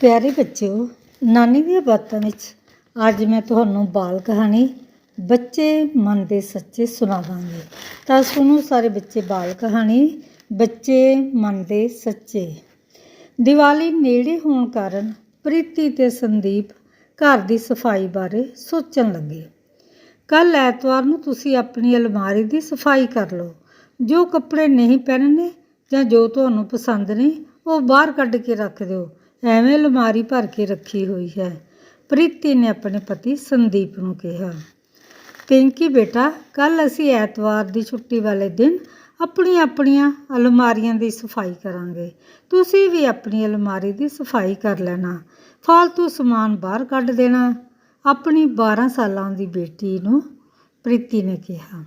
ਪਿਆਰੇ ਬੱਚਿਓ, ਨਾਨੀ ਦੀਆਂ ਬਾਤਾਂ ਵਿੱਚ ਅੱਜ ਮੈਂ ਤੁਹਾਨੂੰ ਬਾਲ ਕਹਾਣੀ, ਬੱਚੇ ਮਨ ਦੇ ਸੱਚੇ ਸੁਣਾਵਾਂਗੀ। ਤਾਂ ਸੁਣੋ ਸਾਰੇ ਬੱਚੇ ਬਾਲ ਕਹਾਣੀ, ਬੱਚੇ ਮਨ ਦੇ ਸੱਚੇ। ਦੀਵਾਲੀ ਨੇੜੇ ਹੋਣ ਕਾਰਨ ਪ੍ਰੀਤੀ ਤੇ ਸੰਦੀਪ ਘਰ ਦੀ ਸਫ਼ਾਈ ਬਾਰੇ ਸੋਚਣ ਲੱਗੇ। ਕੱਲ ਐਤਵਾਰ ਨੂੰ ਤੁਸੀਂ ਆਪਣੀ ਅਲਮਾਰੀ ਦੀ ਸਫ਼ਾਈ ਕਰ ਲਓ। ਜੋ ਕੱਪੜੇ ਨਹੀਂ ਪਹਿਨਣੇ ਜਾਂ ਜੋ ਤੁਹਾਨੂੰ ਪਸੰਦ ਨਹੀਂ ਉਹ ਬਾਹਰ ਕੱਢ ਕੇ ਰੱਖ ਦਿਓ। ਐਵੇਂ ਅਲਮਾਰੀ ਭਰ ਕੇ ਰੱਖੀ ਹੋਈ ਹੈ। ਪ੍ਰੀਤੀ ਨੇ ਆਪਣੇ ਪਤੀ ਸੰਦੀਪ ਨੂੰ ਕਿਹਾ, ਪਿੰਕੀ ਬੇਟਾ ਕੱਲ ਅਸੀਂ ਐਤਵਾਰ ਦੀ ਛੁੱਟੀ ਵਾਲੇ ਦਿਨ ਆਪਣੀਆਂ ਆਪਣੀਆਂ ਅਲਮਾਰੀਆਂ ਦੀ ਸਫ਼ਾਈ ਕਰਾਂਗੇ। ਤੁਸੀਂ ਵੀ ਆਪਣੀ ਅਲਮਾਰੀ ਦੀ ਸਫ਼ਾਈ ਕਰ ਲੈਣਾ। ਫालतू ਸਮਾਨ ਬਾਹਰ ਕੱਢ ਦੇਣਾ। ਆਪਣੀ 12 ਸਾਲਾਂ ਦੀ ਬੇਟੀ ਨੂੰ ਪ੍ਰੀਤੀ ਨੇ ਕਿਹਾ।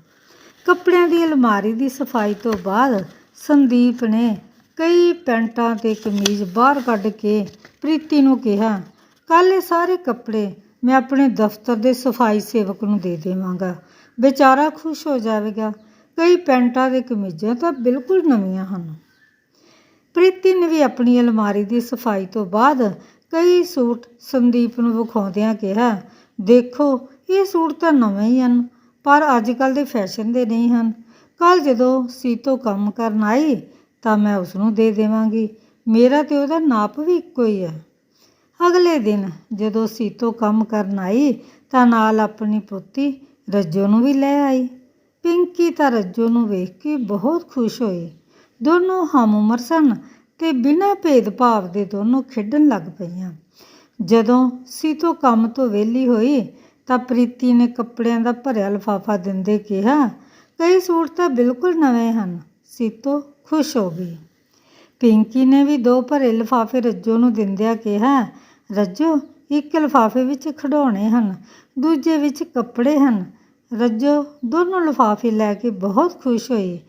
ਕੱਪੜਿਆਂ ਦੀ ਅਲਮਾਰੀ ਦੀ ਸਫ਼ਾਈ ਤੋਂ ਬਾਅਦ ਸੰਦੀਪ ਨੇ ਕਈ ਪੈਂਟਾਂ ਤੇ ਕਮੀਜ਼ ਬਾਹਰ ਕੱਢ ਕੇ ਪ੍ਰੀਤੀ ਨੂੰ ਕਿਹਾ ਕੱਲ ਇਹ ਸਾਰੇ ਕੱਪੜੇ ਮੈਂ ਆਪਣੇ ਦਫ਼ਤਰ ਦੇ ਸਫ਼ਾਈ ਸੇਵਕ ਨੂੰ ਦੇ ਦੇਵਾਂਗਾ। ਵਿਚਾਰਾ ਖੁਸ਼ ਹੋ ਜਾਵੇਗਾ। ਕਈ ਪੈਂਟਾਂ ਤੇ ਕਮੀਜ਼ਾਂ ਤਾਂ ਬਿਲਕੁਲ ਨਵੀਆਂ ਹਨ। ਪ੍ਰੀਤੀ ਨੇ ਵੀ ਆਪਣੀ ਅਲਮਾਰੀ ਦੀ ਸਫ਼ਾਈ ਤੋਂ ਬਾਅਦ ਕਈ ਸੂਟ ਸੰਦੀਪ ਨੂੰ ਵਿਖਾਉਂਦਿਆਂ ਕਿਹਾ, ਦੇਖੋ, ਇਹ ਸੂਟ ਤਾਂ ਨਵੇਂ ਹੀ ਹਨ, ਪਰ ਅੱਜ ਕੱਲ ਦੇ ਫੈਸ਼ਨ ਦੇ ਨਹੀਂ ਹਨ। ਕੱਲ ਜਦੋਂ ਸੀਤੋ ਕੰਮ ਕਰਨ ਆਈ ਤਾਂ ਮੈਂ ਉਸ ਨੂੰ ਦੇ ਦੇਵਾਂਗੀ। ਮੇਰਾ ਤੇ ਉਹਦਾ ਨਾਪ ਵੀ ਇੱਕੋ ਹੀ ਹੈ ਅਗਲੇ ਦਿਨ ਜਦੋਂ ਸੀਤੋ ਕੰਮ ਕਰਨ ਆਈ, ਤਾਂ ਨਾਲ ਆਪਣੀ ਪੁੱਤੀ ਰੱਜੋ ਨੂੰ ਵੀ ਲੈ ਆਈ। ਪਿੰਕੀ ਤਾਂ ਰੱਜੋ ਨੂੰ ਵੇਖ ਕੇ ਬਹੁਤ ਖੁਸ਼ ਹੋਈ। ਦੋਨੋਂ ਹਮ ਉਮਰ ਸਨ ਤੇ ਬਿਨਾਂ ਭੇਦਭਾਵ ਦੇ ਦੋਨੋਂ ਖੇਡਣ ਲੱਗ ਪਈਆਂ। ਜਦੋਂ ਸੀਤੋ ਕੰਮ ਤੋਂ ਵਿਹਲੀ ਹੋਈ, ਤਾਂ ਪ੍ਰੀਤੀ ਨੇ ਕੱਪੜਿਆਂ ਦਾ ਭਰਿਆ ਲਿਫਾਫਾ ਦਿੰਦੇ ਕਿਹਾ, ਕਈ ਸੂਟ ਤਾਂ ਬਿਲਕੁਲ ਨਵੇਂ ਹਨ। ਸੀਤੋ ਖੁਸ਼ ਹੋ ਗਈ। ਪਿੰਕੀ ਨੇ ਵੀ ਦੋ ਭਰੇ ਲਿਫਾਫੇ ਰੱਜੋ ਨੂੰ ਦਿੰਦਿਆਂ ਕਿਹਾ ਰੱਜੋ ਇੱਕ ਲਿਫਾਫੇ ਵਿੱਚ ਖਿਡੌਣੇ ਹਨ ਦੂਜੇ ਵਿੱਚ ਕੱਪੜੇ ਹਨ। ਰੱਜੋ ਦੋਨੋਂ ਲਿਫਾਫੇ ਲੈ ਕੇ ਬਹੁਤ ਖੁਸ਼ ਹੋਈ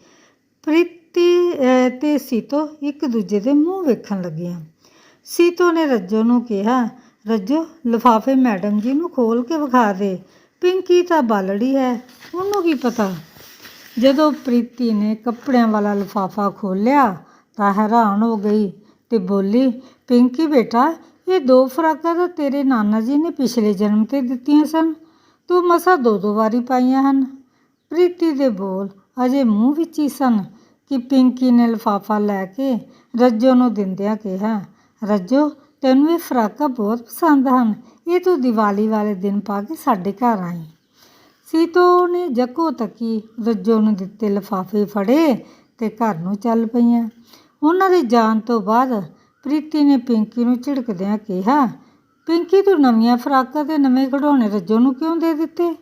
ਪ੍ਰੀਤੀ ਅਹ, ਤੇ ਸੀਤੋ ਇੱਕ ਦੂਜੇ ਦੇ ਮੂੰਹ ਵੇਖਣ ਲੱਗੀਆਂ। ਸੀਤੋ ਨੇ ਰੱਜੋ ਨੂੰ ਕਿਹਾ ਰੱਜੋ ਲਿਫਾਫੇ ਮੈਡਮ ਜੀ ਨੂੰ ਖੋਲ ਕੇ ਵਿਖਾ ਦੇ। ਪਿੰਕੀ ਤਾਂ ਬਾਲੜੀ ਹੈ ਉਹਨੂੰ ਕੀ ਪਤਾ? ਜਦੋਂ ਪ੍ਰੀਤੀ ਨੇ ਕੱਪੜਿਆਂ ਵਾਲਾ ਲਿਫਾਫਾ ਖੋਲ੍ਹਿਆ ਤਾਂ ਹੈਰਾਨ ਹੋ ਗਈ ਤੇ ਬੋਲੀ, ਪਿੰਕੀ ਬੇਟਾ, ਇਹ ਦੋ ਫਰਾਕਾਂ ਤਾਂ ਤੇਰੇ ਨਾਨਾ ਜੀ ਨੇ ਪਿਛਲੇ ਜਨਮ ਤੇ ਦਿੱਤੀਆਂ ਸਨ। ਤੂੰ ਮਸਾ ਦੋ ਦੋ ਵਾਰੀ ਪਾਈਆਂ ਹਨ। ਪ੍ਰੀਤੀ ਦੇ ਬੋਲ ਅਜੇ ਮੂੰਹ ਵਿੱਚ ਹੀ ਸਨ ਕਿ ਪਿੰਕੀ ਨੇ ਲਿਫਾਫਾ ਲੈ ਕੇ ਰੱਜੋ ਨੂੰ ਦਿੰਦਿਆਂ ਕਿਹਾ, ਰੱਜੋ, ਤੈਨੂੰ ਇਹ ਫਰਾਕਾਂ ਬਹੁਤ ਪਸੰਦ ਹਨ। ਇਹ ਤੂੰ ਦੀਵਾਲੀ ਵਾਲੇ ਦਿਨ ਪਾ ਕੇ ਸਾਡੇ ਘਰ ਆਈ। ਸੀਤੋ ਨੇ ਜੱਕੋ ਤੱਕੀ ਰੱਜੋ ਨੂੰ ਦਿੱਤੇ ਲਿਫਾਫੇ ਫੜੇ ਤੇ ਘਰ ਨੂੰ ਚੱਲ ਪਈਆਂ। ਉਹਨਾਂ ਦੇ ਜਾਣ ਤੋਂ ਬਾਅਦ ਪ੍ਰੀਤੀ ਨੇ ਪਿੰਕੀ ਨੂੰ ਝਿੜਕਦਿਆਂ ਕਿਹਾ, ਪਿੰਕੀ, ਤੂੰ ਨਵੀਆਂ ਫਰਾਕਾਂ ਤੇ ਨਵੇਂ ਖਿਡੌਣੇ ਰੱਜੋ ਨੂੰ ਕਿਉਂ ਦੇ ਦਿੱਤੇ?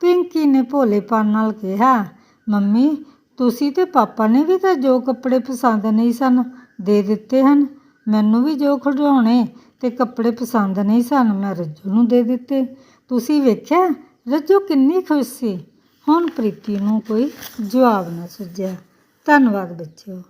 ਪਿੰਕੀ ਨੇ ਭੋਲੇਪਨ ਨਾਲ ਕਿਹਾ, ਮੰਮੀ, ਤੁਸੀਂ ਤੇ ਪਾਪਾ ਨੇ ਵੀ ਤਾਂ ਜੋ ਕੱਪੜੇ ਪਸੰਦ ਨਹੀਂ ਸਨ, ਦੇ ਦਿੱਤੇ ਹਨ। ਮੈਨੂੰ ਵੀ ਜੋ ਖਿਡੌਣੇ ਤੇ ਕੱਪੜੇ ਪਸੰਦ ਨਹੀਂ ਸਨ, ਮੈਂ ਰੱਜੋ ਨੂੰ ਦੇ ਦਿੱਤੇ। ਤੁਸੀਂ ਵੇਖਿਆ ਰੱਜੋ ਕਿੰਨੀ ਖੁਸ਼ ਸੀ। ਹੁਣ ਪ੍ਰੀਤੀ ਨੂੰ ਕੋਈ ਜਵਾਬ ਨਾ ਸੁਝਿਆ। ਧੰਨਵਾਦ ਬੱਚਿਓ।